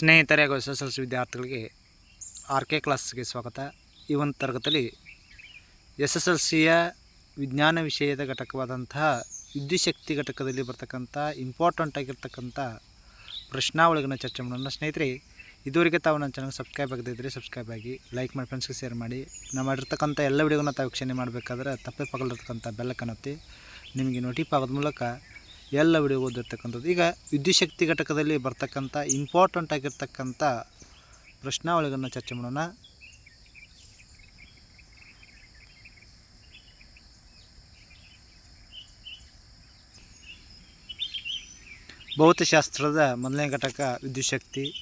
ಸ್ನೇಹಿತರೆ, ಹಾಗೂ S S L C ವಿದ್ಯಾರ್ಥಿಗಳಿಗೆ ಆರ್ ಕೆ ಕ್ಲಾಸ್ಗೆ ಸ್ವಾಗತ. ಈ ಒಂದು ತರಗತಿಯಲ್ಲಿ ಎಸ್ ಎಸ್ ಎಲ್ ಸಿಯ ವಿಜ್ಞಾನ ವಿಷಯದ ಘಟಕವಾದಂತಹ ವಿದ್ಯುಶಕ್ತಿ ಘಟಕದಲ್ಲಿ ಬರ್ತಕ್ಕಂಥ ಇಂಪಾರ್ಟೆಂಟ್ ಆಗಿರ್ತಕ್ಕಂಥ ಪ್ರಶ್ನಾವಳಿಗಳನ್ನ ಚರ್ಚೆ ಮಾಡೋಣ. ಸ್ನೇಹಿತರೆ, ಇದುವರೆಗೆ ತಾವು ನನ್ನ ಚಾನಲ್ ಸಬ್ಸ್ಕ್ರೈಬ್ ಆಗದಿದ್ದರೆ ಸಬ್ಸ್ಕ್ರೈಬ್ ಆಗಿ ಲೈಕ್ ಮಾಡಿ ಫ್ರೆಂಡ್ಸ್ಗೆ ಶೇರ್ ಮಾಡಿ. ನಾವು ಮಾಡಿರ್ತಕ್ಕಂಥ ಎಲ್ಲ ವಿಡಿಯೋಗಳನ್ನ ತಾವು ವೀಕ್ಷಣೆ ಮಾಡಬೇಕಾದ್ರೆ ತಪ್ಪೇ ಪಗಲಿರ್ತಕ್ಕಂಥ ಬೆಲ್ಲಕ್ಕನ್ನತ್ತಿ ನಿಮಗೆ ಆಗೋದ ಮೂಲಕ ಎಲ್ಲ ವಿಡಿಯೋ ಓದಿರ್ತಕ್ಕಂಥದ್ದು. ಈಗ ವಿದ್ಯುಶಕ್ತಿ ಘಟಕದಲ್ಲಿ ಬರ್ತಕ್ಕಂಥ ಇಂಪಾರ್ಟೆಂಟ್ ಆಗಿರ್ತಕ್ಕಂಥ ಪ್ರಶ್ನಾವಳಿಗಳನ್ನ ಚರ್ಚೆ ಮಾಡೋಣ. ಭೌತಶಾಸ್ತ್ರದ ಮೊದಲನೇ ಘಟಕ ವಿದ್ಯುಶಕ್ತಿ.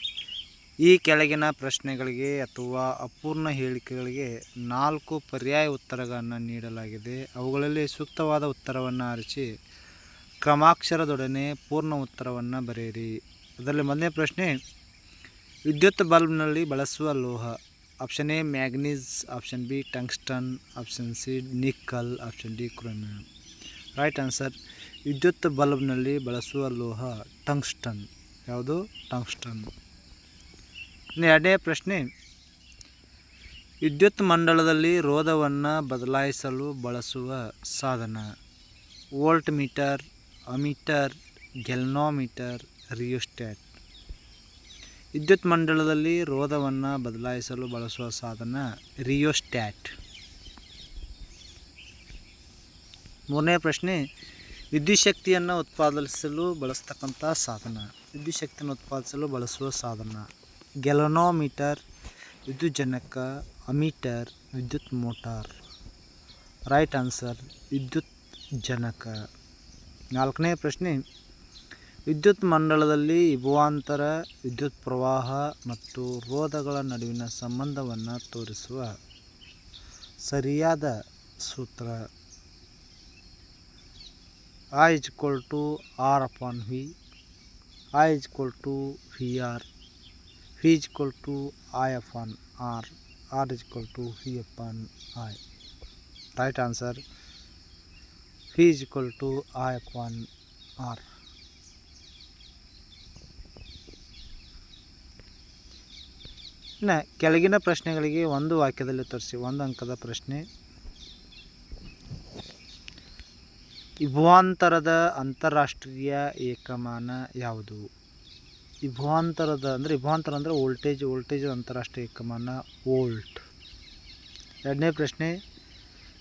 ಈ ಕೆಳಗಿನ ಪ್ರಶ್ನೆಗಳಿಗೆ ಅಥವಾ ಅಪೂರ್ಣ ಹೇಳಿಕೆಗಳಿಗೆ ನಾಲ್ಕು ಪರ್ಯಾಯ ಉತ್ತರಗಳನ್ನು ನೀಡಲಾಗಿದೆ. ಅವುಗಳಲ್ಲಿ ಸೂಕ್ತವಾದ ಉತ್ತರವನ್ನು ಆರಿಸಿ ಕ್ರಮಾಕ್ಷರದೊಡನೆ ಪೂರ್ಣ ಉತ್ತರವನ್ನು ಬರೆಯಿರಿ. ಅದರಲ್ಲಿ ಮೊದಲನೇ ಪ್ರಶ್ನೆ, ವಿದ್ಯುತ್ ಬಲ್ಬ್ನಲ್ಲಿ ಬಳಸುವ ಲೋಹ, option A magnesium, option B tungsten, option C nickel option D chromium. Right answer, ವಿದ್ಯುತ್ ಬಲ್ಬ್ನಲ್ಲಿ ಬಳಸುವ ಲೋಹ ಟಂಗ್ಸ್ಟನ್. ಯಾವುದು? ಟಂಗ್ಸ್ಟನ್. ಎರಡನೇ ಪ್ರಶ್ನೆ, ವಿದ್ಯುತ್ ಮಂಡಲದಲ್ಲಿ ರೋಧವನ್ನು ಬದಲಾಯಿಸಲು ಬಳಸುವ ಸಾಧನ voltmeter ammeter, galvanometer rheostat ವಿದ್ಯುತ್ ಮಂಡಲದಲ್ಲಿ ರೋಧವನ್ನು ಬದಲಾಯಿಸಲು ಬಳಸುವ ಸಾಧನ ರಿಯೋಸ್ಟ್ಯಾಟ್ ಮೂರನೇ ಪ್ರಶ್ನೆ, ವಿದ್ಯುತ್ ಶಕ್ತಿಯನ್ನು ಉತ್ಪಾದಿಸಲು ಬಳಸ್ತಕ್ಕಂಥ ಸಾಧನ. ವಿದ್ಯುತ್ ಶಕ್ತಿಯನ್ನು ಉತ್ಪಾದಿಸಲು ಬಳಸುವ ಸಾಧನ ಗೆಲನೋಮೀಟರ್ ವಿದ್ಯುಜ್ಜನಕ ಅಮೀಟರ್, ವಿದ್ಯುತ್ ಮೋಟಾರ್. ರೈಟ್ ಆನ್ಸರ್, ವಿದ್ಯುತ್ ಜನಕ. ನಾಲ್ಕನೇ ಪ್ರಶ್ನೆ ವಿದ್ಯುತ್ ಮಂಡಲದಲ್ಲಿ ವಿಭವಾಂತರ ವಿದ್ಯುತ್ ಪ್ರವಾಹ ಮತ್ತು ರೋಧಗಳ ನಡುವಿನ ಸಂಬಂಧವನ್ನು ತೋರಿಸುವ ಸರಿಯಾದ ಸೂತ್ರ. I is equal to R R V V, is equal to V R VR, V to I upon I R R, R V upon I right upon V is equal to I upon R. ಇನ್ನು ಕೆಳಗಿನ ಪ್ರಶ್ನೆಗಳಿಗೆ ಒಂದು ವಾಕ್ಯದಲ್ಲಿ ತೋರಿಸಿ, ಒಂದು ಅಂಕದ ಪ್ರಶ್ನೆ. ವಿಭವಾಂತರದ ಅಂತಾರಾಷ್ಟ್ರೀಯ ಏಕಮಾನ ಯಾವುದು? ವಿಭವಾಂತರದ ಅಂದರೆ ವಿಭಾಂತರ ಅಂದರೆ ವೋಲ್ಟೇಜ್ ವೋಲ್ಟೇಜ್ ಅಂತಾರಾಷ್ಟ್ರೀಯ ಏಕಮಾನ ವೋಲ್ಟ್ ಎರಡನೇ ಪ್ರಶ್ನೆ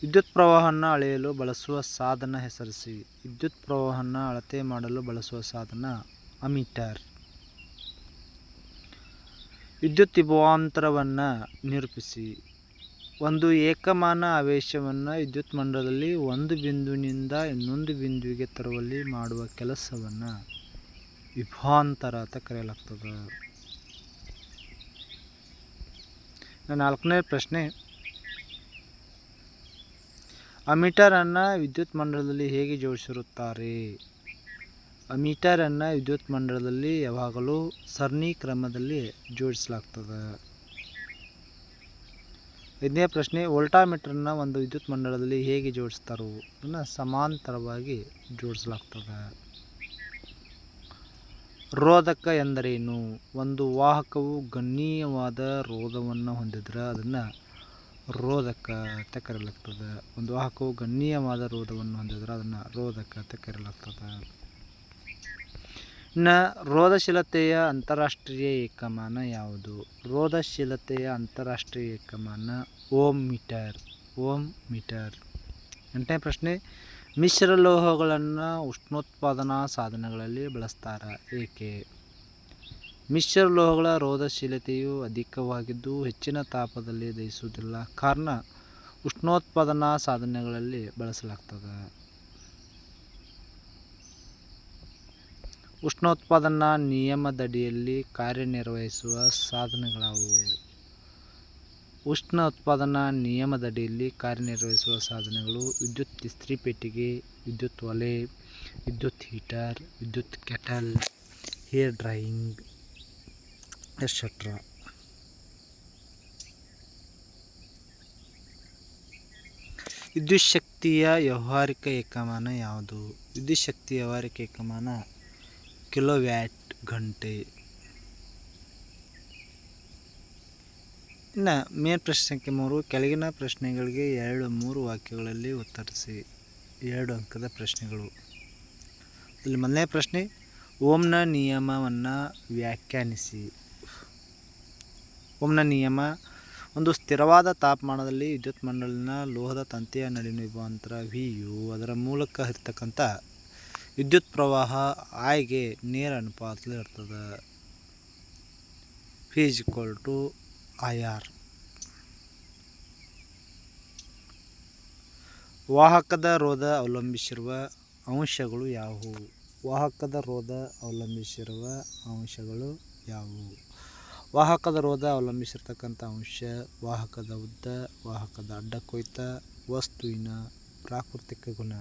ವಿದ್ಯುತ್ ಪ್ರವಾಹವನ್ನು ಅಳೆಯಲು ಬಳಸುವ ಸಾಧನ ಹೆಸರಿಸಿ. ವಿದ್ಯುತ್ ಪ್ರವಾಹವನ್ನು ಅಳತೆ ಮಾಡಲು ಬಳಸುವ ಸಾಧನ ಅಮೀಟರ್. ವಿದ್ಯುತ್ ವಿಭವಾಂತರವನ್ನು ನಿರೂಪಿಸಿ. ಒಂದು ಏಕಮಾನ ಆವೇಶವನ್ನು ವಿದ್ಯುತ್ ಮಂಡಲದಲ್ಲಿ ಒಂದು ಬಿಂದುವಿನಿಂದ ಇನ್ನೊಂದು ಬಿಂದುವಿಗೆ ತರುವಲ್ಲಿ ಮಾಡುವ ಕೆಲಸವನ್ನು ವಿಭವಾಂತರ ಅಂತ ಕರೆಯಲಾಗ್ತದೆ. ನಾಲ್ಕನೇ ಪ್ರಶ್ನೆ. ಅಮೀಟರನ್ನು ವಿದ್ಯುತ್ ಮಂಡಲದಲ್ಲಿ ಹೇಗೆ ಜೋಡಿಸಿರುತ್ತಾರೆ? ಅಮೀಟರನ್ನು ವಿದ್ಯುತ್ ಮಂಡಲದಲ್ಲಿ ಯಾವಾಗಲೂ ಸರಣಿ ಕ್ರಮದಲ್ಲಿ ಜೋಡಿಸಲಾಗ್ತದೆ. ಐದನೇ ಪ್ರಶ್ನೆ ವೋಲ್ಟಾಮೀಟರ್ನ ಒಂದು ವಿದ್ಯುತ್ ಮಂಡಲದಲ್ಲಿ ಹೇಗೆ ಜೋಡಿಸ್ತಾರೋ? ಅದನ್ನು ಸಮಾಂತರವಾಗಿ ಜೋಡಿಸಲಾಗ್ತದೆ. ರೋಧಕ ಎಂದರೇನು? ಒಂದು ವಾಹಕವು ಗಣನೀಯವಾದ ರೋಧವನ್ನು ಹೊಂದಿದ್ರೆ ಅದನ್ನು ರೋಧಕ ಅಂತ ಕರೆಯಲಾಗ್ತದೆ ಒಂದು ವಾಹಕವು ಗಣ್ಯವಾದ ರೋಧವನ್ನು ಹೊಂದಿದ್ರೆ ಅದನ್ನು ರೋಧಕ ಅಂತ ಕರೆಯಲಾಗ್ತದೆ ಇನ್ನು ರೋಧಶೀಲತೆಯ ಅಂತಾರಾಷ್ಟ್ರೀಯ ಏಕಮಾನ ಯಾವುದು? ರೋಧಶೀಲತೆಯ ಅಂತಾರಾಷ್ಟ್ರೀಯ ಏಕಮಾನ ಓಮ್ ಮೀಟರ್. Ohm metre. ಎಂಟನೇ ಪ್ರಶ್ನೆ. ಮಿಶ್ರ ಲೋಹಗಳನ್ನು ಉಷ್ಣೋತ್ಪಾದನಾ ಸಾಧನಗಳಲ್ಲಿ ಬಳಸ್ತಾರೆ. ಏಕೆ? ಮಿಶ್ರ ಲೋಹಗಳ ರೋಧಶೀಲತೆಯು ಅಧಿಕವಾಗಿದ್ದು ಹೆಚ್ಚಿನ ತಾಪದಲ್ಲಿ ದಹಿಸುವುದಿಲ್ಲ. ಕಾರಣ ಉಷ್ಣೋತ್ಪಾದನಾ ಸಾಧನಗಳಲ್ಲಿ ಬಳಸಲಾಗ್ತದೆ. ಉಷ್ಣೋತ್ಪಾದನಾ ನಿಯಮದಡಿಯಲ್ಲಿ ಕಾರ್ಯನಿರ್ವಹಿಸುವ ಸಾಧನಗಳಾವು? ಉಷ್ಣ ಉತ್ಪಾದನಾ ನಿಯಮದಡಿಯಲ್ಲಿ ಕಾರ್ಯನಿರ್ವಹಿಸುವ ಸಾಧನಗಳು ವಿದ್ಯುತ್ ಇಸ್ತ್ರಿ ಪೆಟ್ಟಿಗೆ ವಿದ್ಯುತ್ ಒಲೆ, ವಿದ್ಯುತ್ ಹೀಟರ್, ವಿದ್ಯುತ್ ಕೆಟಲ್, ಹೇರ್ ಡ್ರೈಯಿಂಗ್ ಎಕ್ಸೆಟ್ರಾ ವಿದ್ಯುತ್ ಶಕ್ತಿಯ ವ್ಯವಹಾರಿಕ ಏಕಮಾನ ಯಾವುದು? ವಿದ್ಯುತ್ ಶಕ್ತಿ ವ್ಯವಹಾರಿಕ ಏಕಮಾನ ಕಿಲೋವ್ಯಾಟ್ ಗಂಟೆ. ಇನ್ನು ಮೇನ್ ಪ್ರಶ್ನೆ ಸಂಖ್ಯೆ ಮೂರು, ಕೆಳಗಿನ ಪ್ರಶ್ನೆಗಳಿಗೆ ಎರಡು, ಮೂರು ವಾಕ್ಯಗಳಲ್ಲಿ ಉತ್ತರಿಸಿ. ಎರಡು ಅಂಕದ ಪ್ರಶ್ನೆಗಳು. ಇಲ್ಲಿ ಮೊದಲನೇ ಪ್ರಶ್ನೆ, ಓಮ್ನ ನಿಯಮವನ್ನು ವ್ಯಾಖ್ಯಾನಿಸಿ. ಓಮ್ನ ನಿಯಮ. ಒಂದು ಸ್ಥಿರವಾದ ತಾಪಮಾನದಲ್ಲಿ ವಿದ್ಯುತ್ ಮಂಡಳಿನ ಲೋಹದ ತಂತಿಯ ನಡುವಿನ ವಿ ಯು ಅದರ ಮೂಲಕ ಇರ್ತಕ್ಕಂಥ ವಿದ್ಯುತ್ ಪ್ರವಾಹ ಆಯ್ಗೆ ನೇರ ಅನುಪಾತದಲ್ಲಿ ಇರ್ತದೆ P is to I R ವಾಹಕದ ರೋಧ ಅವಲಂಬಿಸಿರುವ ಅಂಶಗಳು ಯಾವುವು? ವಾಹಕದ ರೋಧ ಅವಲಂಬಿಸಿರುವ ಅಂಶಗಳು ಯಾವುವು? ವಾಹಕದ ರೋಧ ಅವಲಂಬಿಸಿರ್ತಕ್ಕಂಥ ಅಂಶ, ವಾಹಕದ ಉದ್ದ, ವಾಹಕದ ಅಡ್ಡ ಕೊಯ್ತ ವಸ್ತುವಿನ ಪ್ರಾಕೃತಿಕ ಗುಣ.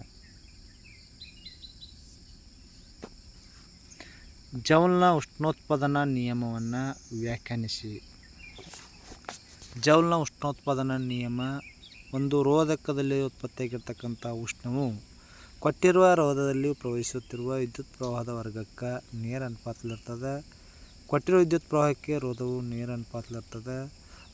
ಜೌಲ್ನ ಉಷ್ಣೋತ್ಪಾದನಾ ನಿಯಮವನ್ನು ವ್ಯಾಖ್ಯಾನಿಸಿ. ಜೌಲ್ನ ಉಷ್ಣೋತ್ಪಾದನಾ ನಿಯಮ ಒಂದು ರೋಧಕದಲ್ಲಿ ಉತ್ಪತ್ತಿಯಾಗಿರ್ತಕ್ಕಂಥ ಉಷ್ಣವು ಕೊಟ್ಟಿರುವ ರೋಧದಲ್ಲಿ ಪ್ರವಹಿಸುತ್ತಿರುವ ವಿದ್ಯುತ್ ಪ್ರವಾಹದ ವರ್ಗಕ್ಕೆ ನೇರ ಅನುಪಾತದಲ್ಲಿರ್ತದೆ. ಕೊಟ್ಟಿರುವ ವಿದ್ಯುತ್ ಪ್ರವಾಹಕ್ಕೆ ರೋಧವು ನೇರ ಅನುಪಾತದಲ್ಲಿರ್ತದೆ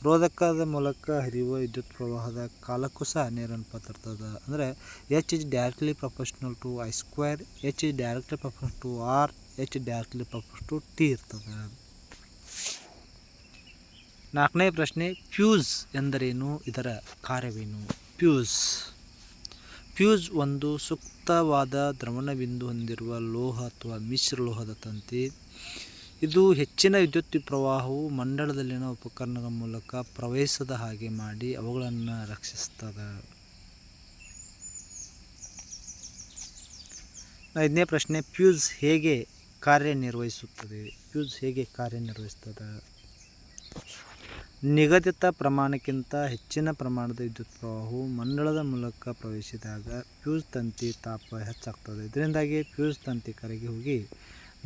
ರೋಧಕದ ಮೂಲಕ ಹರಿಯುವ ವಿದ್ಯುತ್ ಪ್ರವಾಹದ ಕಾಲಕ್ಕೂ ಸಹ ನೇರ ಅನುಪಾತ ಇರ್ತದೆ. ಅಂದರೆ H is directly professional to I square H is directly professional to R H directly professional to T ಇರ್ತದೆ. ನಾಲ್ಕನೇ ಪ್ರಶ್ನೆ, ಫ್ಯೂಸ್ ಎಂದರೇನು? ಇದರ ಕಾರ್ಯವೇನು? ಫ್ಯೂಸ್. ಫ್ಯೂಸ್ ಒಂದು ಸೂಕ್ತವಾದ ದ್ರವಣ ಬಿಂದು ಹೊಂದಿರುವ ಲೋಹ ಅಥವಾ ಮಿಶ್ರ ಲೋಹದ ತಂತಿ. ಇದು ಹೆಚ್ಚಿನ ವಿದ್ಯುತ್ ಪ್ರವಾಹವು ಮಂಡಲದಲ್ಲಿನ ಉಪಕರಣಗಳ ಮೂಲಕ ಪ್ರವಹಿಸದ ಹಾಗೆ ಮಾಡಿ ಅವುಗಳನ್ನು ರಕ್ಷಿಸ್ತದ. ಐದನೇ ಪ್ರಶ್ನೆ, ಫ್ಯೂಸ್ ಹೇಗೆ ಕಾರ್ಯನಿರ್ವಹಿಸುತ್ತದೆ? ಫ್ಯೂಸ್ ಹೇಗೆ ಕಾರ್ಯನಿರ್ವಹಿಸ್ತದೆ? ನಿಗದಿತ ಪ್ರಮಾಣಕ್ಕಿಂತ ಹೆಚ್ಚಿನ ಪ್ರಮಾಣದ ವಿದ್ಯುತ್ ಪ್ರವಾಹವು ಮಂಡಳದ ಮೂಲಕ ಪ್ರವೇಶಿಸಿದಾಗ ಫ್ಯೂಸ್ ತಂತಿ ತಾಪ ಹೆಚ್ಚಾಗ್ತದೆ. ಇದರಿಂದಾಗಿ ಫ್ಯೂಸ್ ತಂತಿ ಕರಗಿ ಹೋಗಿ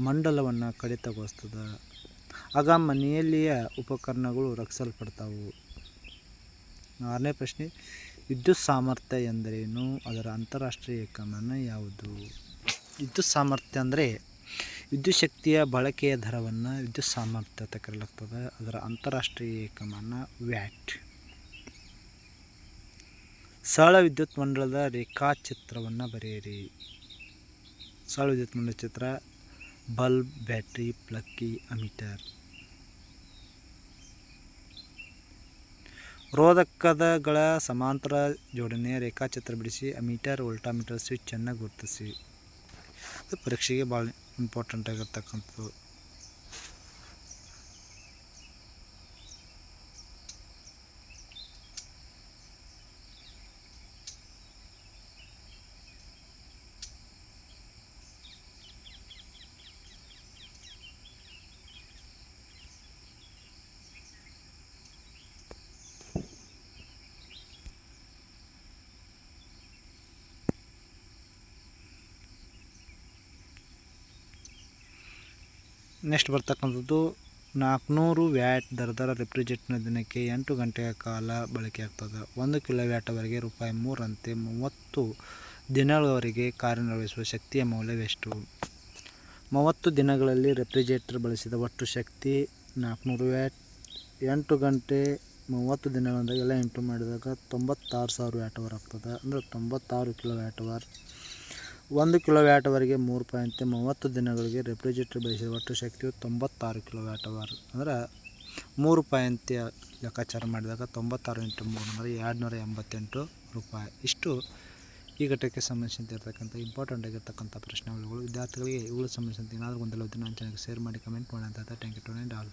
ಮಂಡಲವನ್ನು ಕಡಿತಗೊಳಿಸ್ತದೆ. ಆಗ ಮನೆಯಲ್ಲಿಯ ಉಪಕರಣಗಳು ರಕ್ಷಿಸಲ್ಪಡ್ತಾವು. ಆರನೇ ಪ್ರಶ್ನೆ, ವಿದ್ಯುತ್ ಸಾಮರ್ಥ್ಯ ಎಂದರೇನು? ಅದರ ಅಂತಾರಾಷ್ಟ್ರೀಯ ಏಕಮಾನ ಯಾವುದು? ವಿದ್ಯುತ್ ಸಾಮರ್ಥ್ಯ ಅಂದರೆ ವಿದ್ಯುತ್ ಶಕ್ತಿಯ ಬಳಕೆಯ ದರವನ್ನು ವಿದ್ಯುತ್ ಸಾಮರ್ಥ್ಯ ಅಂತ ಕರೆಯಲಾಗ್ತದೆ. ಅದರ ಅಂತಾರಾಷ್ಟ್ರೀಯ ಏಕಮಾನ ವ್ಯಾಟ್. ಸರಳ ವಿದ್ಯುತ್ ಮಂಡಲದ ರೇಖಾಚಿತ್ರವನ್ನು ಬರೆಯಿರಿ. ಸರಳ ವಿದ್ಯುತ್ ಮಂಡಲ ಚಿತ್ರ bulb battery plug key ammeter. ರೋಧಕದಗಳ ಸಮಾಂತರ ಜೋಡಣೆ ರೇಖಾಚಿತ್ರ ಬಿಡಿಸಿ ಅಮೀಟರ್, ವೋಲ್ಟಾಮೀಟರ್ ಸ್ವಿಚ್ಚನ್ನು ಗುರುತಿಸಿ. ಇದು ಪರೀಕ್ಷೆಗೆ ಭಾಳ ಇಂಪಾರ್ಟೆಂಟ್ ಆಗಿರ್ತಕ್ಕಂಥದ್ದು. ನೆಕ್ಸ್ಟ್ ಬರ್ತಕ್ಕಂಥದ್ದು ನಾಲ್ಕುನೂರು ವ್ಯಾಟ್ ದರದರ ರೆಫ್ರಿಜರೇಟರ್ನ ದಿನಕ್ಕೆ ಎಂಟು ಗಂಟೆಯ ಕಾಲ ಬಳಕೆಯಾಗ್ತದೆ ಒಂದು ಕಿಲೋ ವ್ಯಾಟ್ವರೆಗೆ ರೂಪಾಯಿ ಮೂರಂತೆ ಮೂವತ್ತು ದಿನಗಳವರೆಗೆ ಕಾರ್ಯನಿರ್ವಹಿಸುವ ಶಕ್ತಿಯ ಮೌಲ್ಯವೆಷ್ಟು? ಮೂವತ್ತು ದಿನಗಳಲ್ಲಿ ರೆಫ್ರಿಜರೇಟರ್ ಬಳಸಿದ ಒಟ್ಟು ಶಕ್ತಿ ನಾಲ್ಕುನೂರು ವ್ಯಾಟ್. ಎಂಟು ಗಂಟೆ ಮೂವತ್ತು ದಿನಗಳಿಂದ ಎಲ್ಲ ಎಂಟು ಮಾಡಿದಾಗ ತೊಂಬತ್ತಾರು ಸಾವಿರ ವ್ಯಾಟ್ ಅವರ್ ಆಗ್ತದೆ. ಅಂದರೆ ತೊಂಬತ್ತಾರು ಕಿಲೋ ವ್ಯಾಟ್ ಅವರ್. ಒಂದು ಕಿಲೋ ವ್ಯಾಟ್ವರೆಗೆ ಮೂರು ಪಾಯಿಂಟ್ ಮೂವತ್ತು ದಿನಗಳಿಗೆ ರೆಫ್ರಿಜರೇಟರ್ ಬಳಸಿದ ಒಟ್ಟು ಶಕ್ತಿಯು ತೊಂಬತ್ತಾರು ಕಿಲೋ ವ್ಯಾಟ್ ಅವರ್ ಅಂದ್ರೆ ಮೂರು ಪಾಯಿಂಟ್ ಲೆಕ್ಕಾಚಾರ ಮಾಡಿದಾಗ ತೊಂಬತ್ತಾರು ಇಂಟು ಮೂರು ಅಂದರೆ ಎರಡು ನೂರ ಎಂಬತ್ತೆಂಟು ರೂಪಾಯಿ. ಇಷ್ಟು ಈ ಸಂಬಂಧಿಸಿದಂತೆ ಇರತಕ್ಕಂಥ ಇಂಪಾರ್ಟೆಂಟ್ ಆಗಿರ್ತಕ್ಕಂಥ ಪ್ರಶ್ನೆಗಳು, ವಿದ್ಯಾರ್ಥಿಗಳಿಗೆ ಇವುಗಳು ಸಂಬಂಧಿಸಿದಂತೆ ಏನಾದರೂ ಗೊಂದಲ ನನ್ನ ಚಾನಲ್ಗೆ ಶೇರ್ ಮಾಡಿ ಕಮೆಂಟ್ ಮಾಡಿ ಅಂತ ಥ್ಯಾಂಕ್ ಯು ಟು ಆಲ್